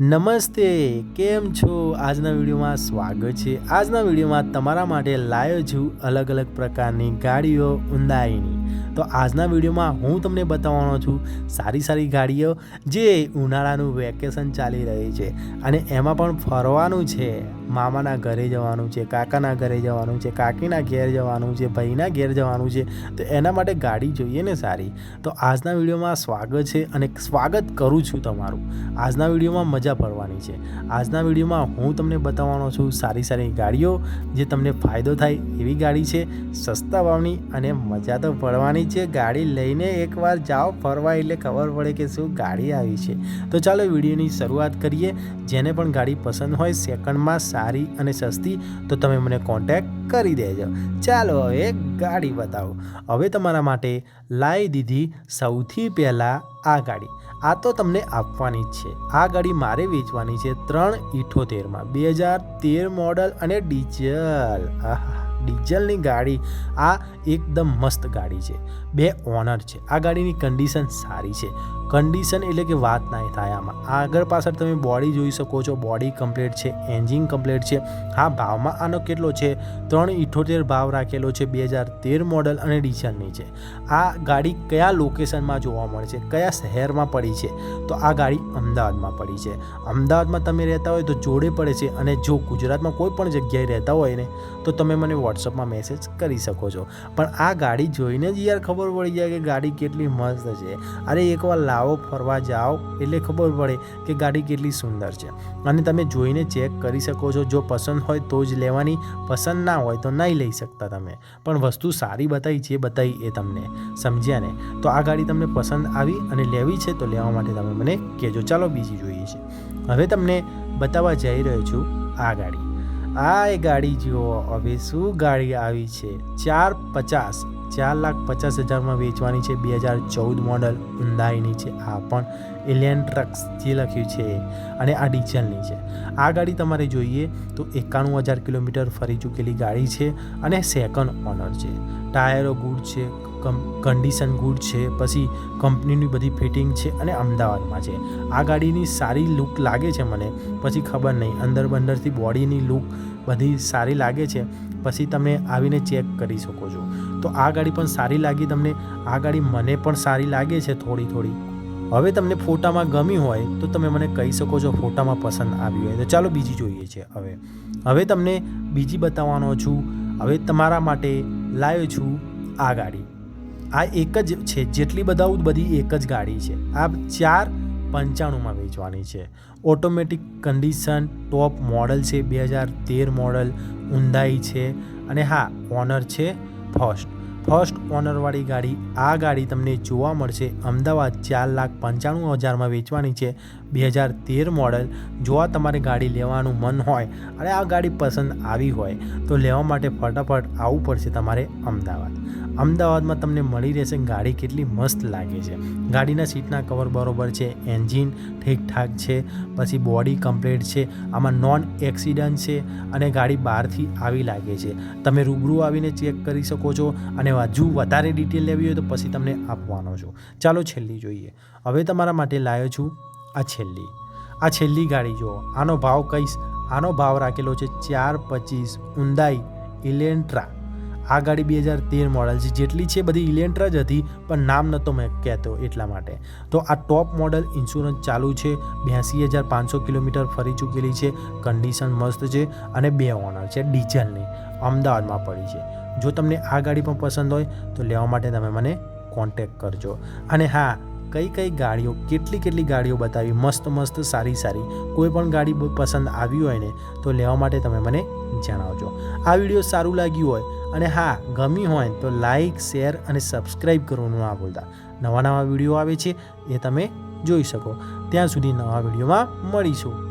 નમસ્તે, કેમ છો? આજના વિડીયોમાં સ્વાગત છે. આજના વિડીયોમાં તમારા માટે લાવ્યો છું અલગ અલગ પ્રકારની ગાડીઓ ઊંડાઈની. તો આજના વિડીયોમાં હું તમને બતાવવાનો છું સારી સારી ગાડીઓ જે ઉનાળાનું વેકેશન ચાલી રહી છે અને એમાં પણ ફરવાનું છે. મામાના ઘરે જવાનું છે, કાકાના ઘરે જવાનું છે, કાકીના ઘેર જવાનું છે, ભાઈના ઘેર જવાનું છે, તો એના માટે ગાડી જોઈએ ને સારી. તો આજના વિડીયોમાં સ્વાગત છે અને સ્વાગત કરું છું તમારું. આજના વિડીયોમાં મજા પડવાની છે. આજના વિડીયોમાં હું તમને બતાવવાનો છું સારી સારી ગાડીઓ, જે તમને ફાયદો થાય એવી ગાડી છે, સસ્તા ભાવની અને મજા તો પડવાની છે. ગાડી લઈને એકવાર જાઓ, ફરવા એટલે ખબર પડે કે શું ગાડી આવી છે. તો ચાલો વિડીયોની શરૂઆત કરીએ. જેને પણ ગાડી પસંદ હોય સેકન્ડમાં સારી અને સસ્તી, તો તમે મને કોન્ટેક્ટ કરી દેજો. ચાલો હવે ગાડી બતાવો. હવે તમારા માટે લાવી દીધી સૌથી પહેલાં આ ગાડી. આ તો તમને આપવાની જ છે. આ ગાડી મારે વેચવાની છે ત્રણ ઇઠોતેરમાં. બે હજાર તેર મોડલ અને ડીઝલ. આહા ડીઝલની ગાડી આ એકદમ મસ્ત ગાડી છે. બે ઓનર છે. આ ગાડીની કન્ડિશન સારી છે. કન્ડિશન એટલે કે વાત નહીં થાય આમાં. આગળ પાછળ તમે બોડી જોઈ શકો છો. બોડી કમ્પ્લીટ છે એન્જિન કમ્પ્લીટ છે. હા, ભાવમાં આનો કેટલો છે? ત્રણ ઇઠોતેર ભાવ રાખેલો છે, બે હજાર તેર મોડલ અને ડીઝલની છે. આ ગાડી કયા લોકેશનમાં જોવા મળે છે? કયા શહેરમાં પડી છે? તો આ ગાડી અમદાવાદમાં પડી છે. અમદાવાદમાં તમે રહેતા હોય તો જોડે પડે છે અને જો ગુજરાતમાં કોઈ પણ જગ્યાએ રહેતા હોય ને, તો તમે મને વોટ્સઅપમાં મેસેજ કરી શકો છો. પણ આ ગાડી જોઈને જ યાર ખબર પડી જાય કે ગાડી કેટલી મસ્ત છે. અરે એકવાર લાવો ફરવા જાઓ, એટલે ખબર પડે કે ગાડી કેટલી સુંદર છે. અને તમે જોઈને ચેક કરી શકો છો, જો પસંદ હોય તો જ લેવાની, પસંદ ના હોય તો નહીં લઈ શકતા તમે. પણ વસ્તુ સારી બતાવી છે બતાવી એ તમને. સમજ્યા ને? તો આ ગાડી તમને પસંદ આવી અને લેવી છે તો લેવા માટે તમે મને કહેજો. ચાલો બીજી જોઈએ છે. હવે તમને બતાવવા જઈ રહ્યો છું આ ગાડી. આ એ ગાડી જુઓ, હવે શું ગાડી આવી છે? ચાર પચાસ ચાર લાખ પચાસ હજારમાં વેચવાની છે બે હજાર ચૌદ મોડલ ઉંદાઈની છે. આ પણ એલિયન ટ્રક્સ જે લખ્યું છે અને આ ડીઝલની છે. આ ગાડી તમારે જોઈએ તો એકાણું હજાર કિલોમીટર ફરી ચૂકેલી ગાડી છે અને સેકન્ડ ઓનર છે. ટાયરો ગુડ છે કન્ડિશન ગુડ છે, પછી કંપનીની બધી ફિટિંગ છે અને અમદાવાદમાં છે. આ ગાડીની સારી લુક લાગે છે મને, પછી ખબર નહીં. અંદર બંદરથી બોડીની લુક બધી સારી લાગે છે, પછી તમે આવીને ચેક કરી શકો છો. તો આ ગાડી પણ સારી લાગી તમને? આ ગાડી મને પણ સારી લાગે છે થોડી થોડી. હવે તમને ફોટામાં ગમી હોય, તો તમે મને કહી શકો છો ફોટામાં પસંદ આવી હોય. તો ચાલો બીજી જોઈએ છે હવે. હવે તમને બીજી બતાવવાનો છું. હવે તમારા માટે લાવ્યો છું આ ગાડી. આ એક જ છે. જેટલી બધા બધી એક જ ગાડી છે. આ ચાર પંચાણુંમાં વેચવાની છે. ઓટોમેટિક કન્ડિશન ટોપ મોડલ છે, બે હજાર તેર મોડલ ઊંધાઈ છે અને હા, ઓનર છે ફર્સ્ટ. ફર્સ્ટ ઓનરવાળી ગાડી, આ ગાડી તમને જોવા મળશે. અમદાવાદ ચાર લાખ પંચાણું હજારમાં વેચવાની છે. બે હજાર તેર મોડલ, જો આ તમારે ગાડી લેવાનું મન હોય અને આ ગાડી પસંદ આવી હોય, તો લેવા માટે ફટાફટ આવવું પડશે તમારે અમદાવાદ. અમદાવાદમાં તમને મળી રહેશે. ગાડી કેટલી મસ્ત લાગે છે. ગાડીના સીટના કવર બરોબર છે. એન્જિન ઠીકઠાક છે. પછી બોડી કમ્પ્લીટ છે. આમાં નોન એક્સિડન્ટ છે અને ગાડી બહારથી આવી લાગે છે. તમે રૂબરૂ આવીને ચેક કરી શકો છો અને હજુ વધારે ડિટેલ લેવી હોય તો પછી તમને આપવાનો છું. ચાલો છેલ્લી જોઈએ. હવે તમારા માટે લાવ્યો છું આ છેલ્લી. આ છેલ્લી ગાડી જુઓ. આનો ભાવ કહીશ આનો ભાવ રાખેલો છે ચાર પચીસ ઊંડાઈ ઇલેન્ટ્રા. આ ગાડી બે હજાર તેર મોડલ છે. જેટલી છે બધી ઇલેન્ટ્રા જ હતી, પણ નામ નહોતો મેં કહેતો એટલા માટે. તો આ ટોપ મોડલ ઇન્સ્યોરન્સ ચાલુ છે. બ્યાસી હજાર પાંચસો કિલોમીટર ફરી ચૂકેલી છે. કન્ડિશન મસ્ત છે અને બે ઓનર છે, ડીઝલની. અમદાવાદમાં પડી છે. જો તમને આ ગાડી પણ પસંદ હોય, તો લેવા માટે તમે મને કોન્ટેક કરજો. અને હા, કઈ કઈ ગાડીઓ, કેટલી કેટલી ગાડીઓ બતાવી, મસ્ત મસ્ત સારી સારી. કોઈ પણ ગાડી પસંદ આવી હોય ને, તો લેવા માટે તમે મને જણાવજો. આ વીડિયો સારું લાગ્યું હોય અને હા, ગમી હોય તો લાઈક શેર અને સબસ્ક્રાઈબ કરવાનું ના ભૂલતા. નવા નવા વીડિયો આવે છે એ તમે જોઈ શકો. ત્યાં સુધી નવા વિડીયોમાં મળીશું.